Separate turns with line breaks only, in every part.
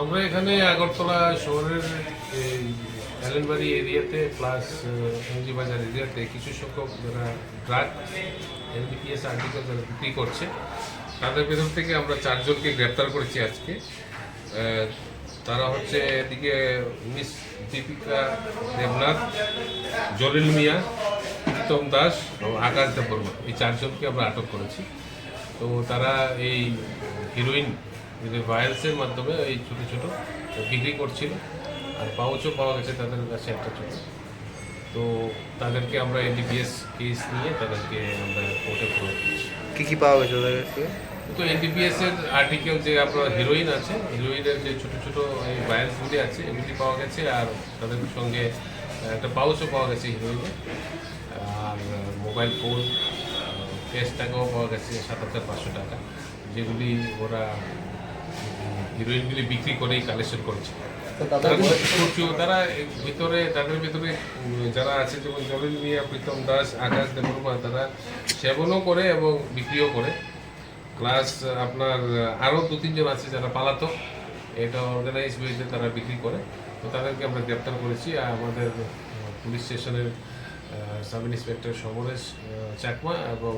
আমরা এখানে আগরতলা শহরের এই অ্যালেনবাড়ি এরিয়াতে প্লাস বাজার এরিয়াতে কিছু সংখ্যক যারা ড্রাগ এনডিপিএস আর্টিকেল যারা বিক্রি করছে তাদের ভেতর থেকে আমরা চারজনকে গ্রেপ্তার করেছি আজকে। তারা হচ্ছে এদিকে মিস দীপিকা দেবনাথ, জলিল মিয়া, প্রীতম দাস এবং আকাশ দেববর্মা। এই চারজনকে আমরা আটক করেছি। তো তারা এই হিরোইন ভায়ালসের মাধ্যমে এই ছোটো ছোটো বিক্রি করছিল। আর পাউচও পাওয়া গেছে তাদের কাছে একটা ছোটো। তো তাদেরকে আমরা এনডিপিএস কেস নিয়ে তাদেরকে আমরা কোর্টে প্রয়োগ করছি
কী কি পাওয়া গেছে ওদের কাছে?
তো এনডিপিএস এর আর্টিকেল যে আপনার হিরোইন আছে হিরোইনের যে ছোটো ছোটো এই ভায়ালসগুলি আছে এগুলি পাওয়া গেছে আর তাদের সঙ্গে একটা পাউচও পাওয়া গেছে হিরোইনের আর মোবাইল ফোন ক্যাশ টাকাও পাওয়া গেছে সাত হাজার পাঁচশো টাকা যেগুলি ওরা হিরোইনগুলি বিক্রি করেই কালেকশন করেছে। তারা ভিতরে তাদের ভিতরে যারা আছে যেমন জলিল মিয়া প্রীতম দাস আকাশ দেববর্মা তারা সেবনও করে এবং বিক্রিও করে। প্লাস আপনার আরও দু, তিনজন আছে যারা পালাতক। এটা অর্গানাইজ ওয়েতে তারা বিক্রি করে। তো তাদেরকে আমরা গ্রেপ্তার করেছি। আর আমাদের পুলিশ স্টেশনের সাব ইন্সপেক্টর সমরেশ চাকমা এবং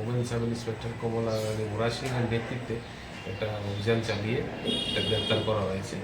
women sub inspector Kamala Rani নেতৃত্বে একটা অভিযান চালিয়ে এটা গ্রেপ্তার করা হয়েছে।